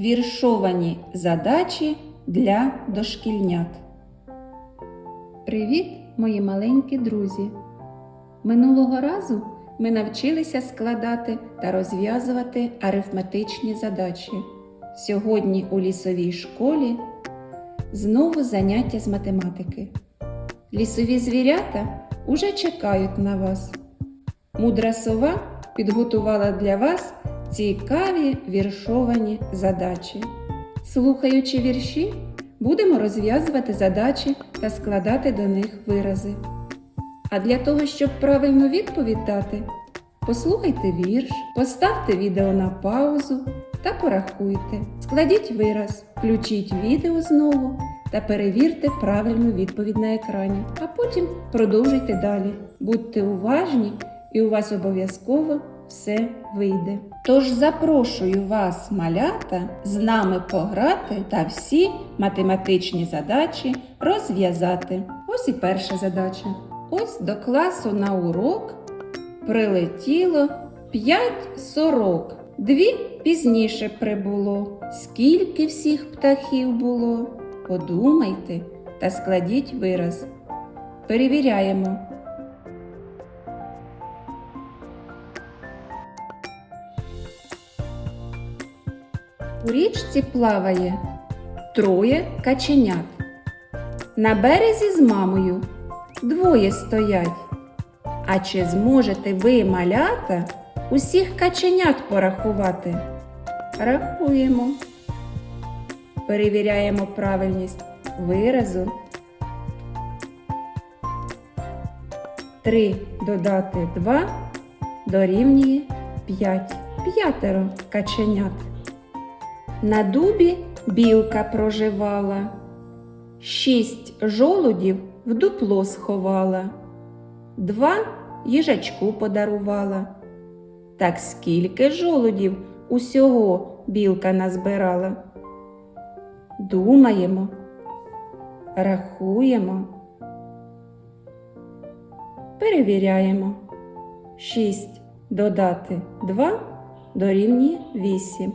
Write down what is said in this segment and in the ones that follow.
Віршовані задачі для дошкільнят. Привіт, мої маленькі друзі! Минулого разу ми навчилися складати та розв'язувати арифметичні задачі. Сьогодні у лісовій школі знову заняття з математики. Лісові звірята уже чекають на вас. Мудра сова підготувала для вас цікаві віршовані задачі. Слухаючи вірші, будемо розв'язувати задачі та складати до них вирази. А для того, щоб правильну відповідь дати, послухайте вірш, поставте відео на паузу та порахуйте. Складіть вираз, включіть відео знову та перевірте правильну відповідь на екрані, а потім продовжуйте далі. Будьте уважні і у вас обов'язково все вийде. Тож запрошую вас, малята, з нами пограти та всі математичні задачі розв'язати. Ось і перша задача. Ось до класу на урок прилетіло п'ять сорок. Дві пізніше прибуло. Скільки всіх птахів було? Подумайте та складіть вираз. Перевіряємо. У річці плаває троє каченят. На березі з мамою двоє стоять. А чи зможете ви, малята, усіх каченят порахувати? Рахуємо. Перевіряємо правильність виразу. Три додати два дорівнює п'ять. П'ятеро каченят. На дубі білка проживала, шість жолудів в дупло сховала, два їжачку подарувала. Так скільки жолудів усього білка назбирала? Думаємо, рахуємо, перевіряємо. Шість додати два дорівнює вісім.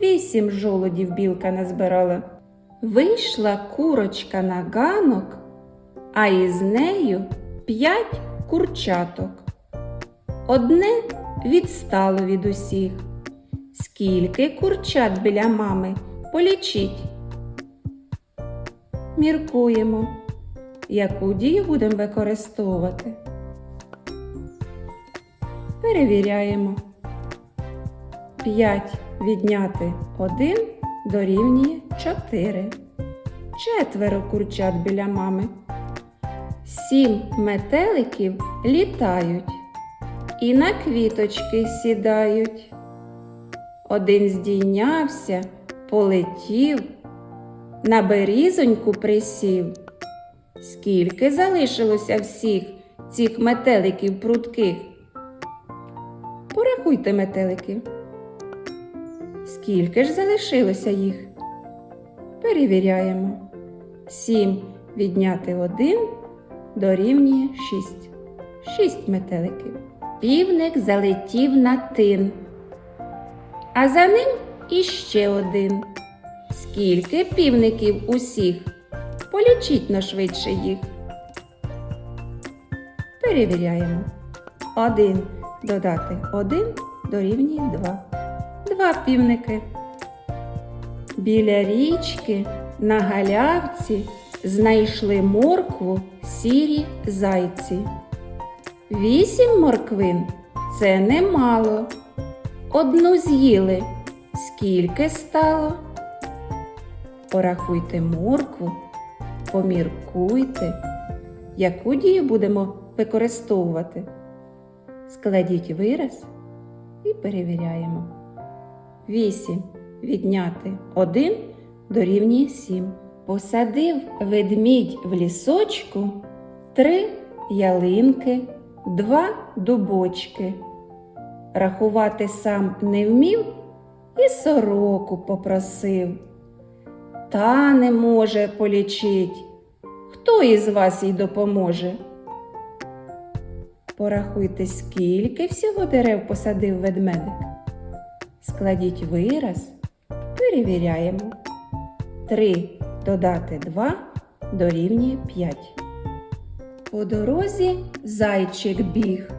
Вісім жолудів білка назбирала. Вийшла курочка на ганок, а із нею п'ять курчаток. Одне відстало від усіх. Скільки курчат біля мами полічіть. Міркуємо, яку дію будемо використовувати. Перевіряємо. 5 відняти 1 дорівнює 4. Четверо курчат біля мами. Сім метеликів літають і на квіточки сідають. Один здійнявся, полетів, на берізоньку присів. Скільки залишилося всіх цих метеликів прудких? Порахуйте метеликів. Скільки ж залишилося їх? Перевіряємо. 7 відняти 1 дорівнює 6. 6 метеликів. Півник залетів на тин. А за ним іще один. Скільки півників усіх? Полічіть но швидше їх. Перевіряємо. 1 додати 1 дорівнює 2 два півники. Біля річки на галявці знайшли моркву сірі зайці. Вісім морквин це немало. Одну з'їли. Скільки стало? Порахуйте моркву, поміркуйте, яку дію будемо використовувати. Складіть вираз і перевіряємо. 8 відняти 1 дорівнює 7. Посадив ведмідь в лісочку три ялинки, два дубочки. Рахувати сам не вмів і сороку попросив. Та не може полічить. Хто із вас їй допоможе? Порахуйте, скільки всього дерев посадив ведмедик. Складіть вираз, Перевіряємо. 3 додати 2 дорівнює 5. По дорозі зайчик біг.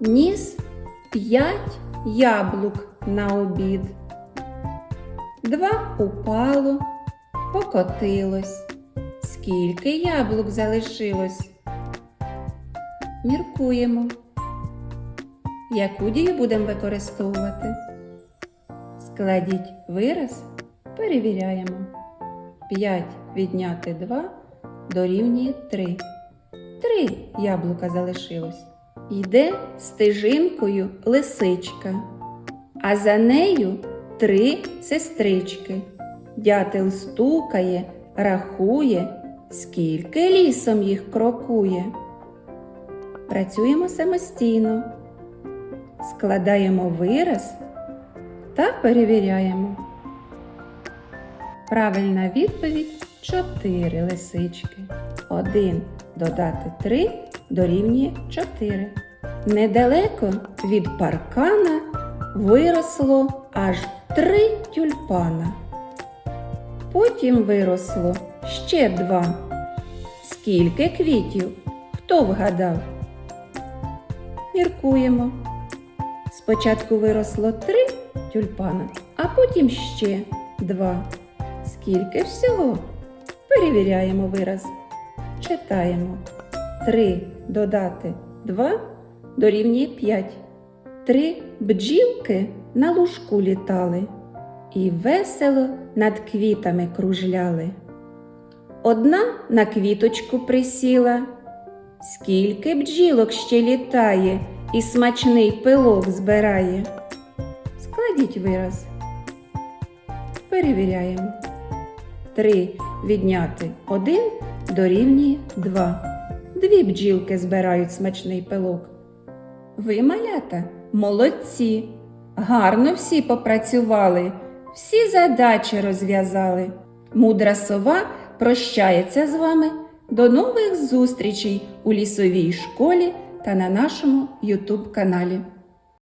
Ніс 5 яблук на обід. Два упало, покотилось. Скільки яблук залишилось? Міркуємо. Яку дію будемо використовувати? Складіть вираз, перевіряємо. 5 відняти 2 дорівнює 3. Три яблука залишилось. Йде стежинкою лисичка, а за нею три сестрички. Дятел стукає, рахує, скільки лісом їх крокує. Працюємо самостійно, складаємо вираз та перевіряємо. Правильна відповідь 4 лисички. 1 додати 3 дорівнює 4. Недалеко від паркана виросло аж 3 тюльпана. Потім виросло ще два. Скільки квітів? Хто вгадав? Міркуємо. Спочатку виросло три тюльпана, а потім ще два. Скільки всього? Перевіряємо вираз. Читаємо. 3 додати 2 дорівнює 5. Три бджілки на лужку літали і весело над квітами кружляли. Одна на квіточку присіла. Скільки бджілок ще літає і смачний пилок збирає. Складіть вираз. Перевіряємо. 3 відняти 1 дорівнює 2. Дві бджілки збирають смачний пилок. Ви, малята, молодці. Гарно всі попрацювали, всі задачі розв'язали. Мудра сова прощається з вами. До нових зустрічей у лісовій школі та на нашому Ютуб каналі.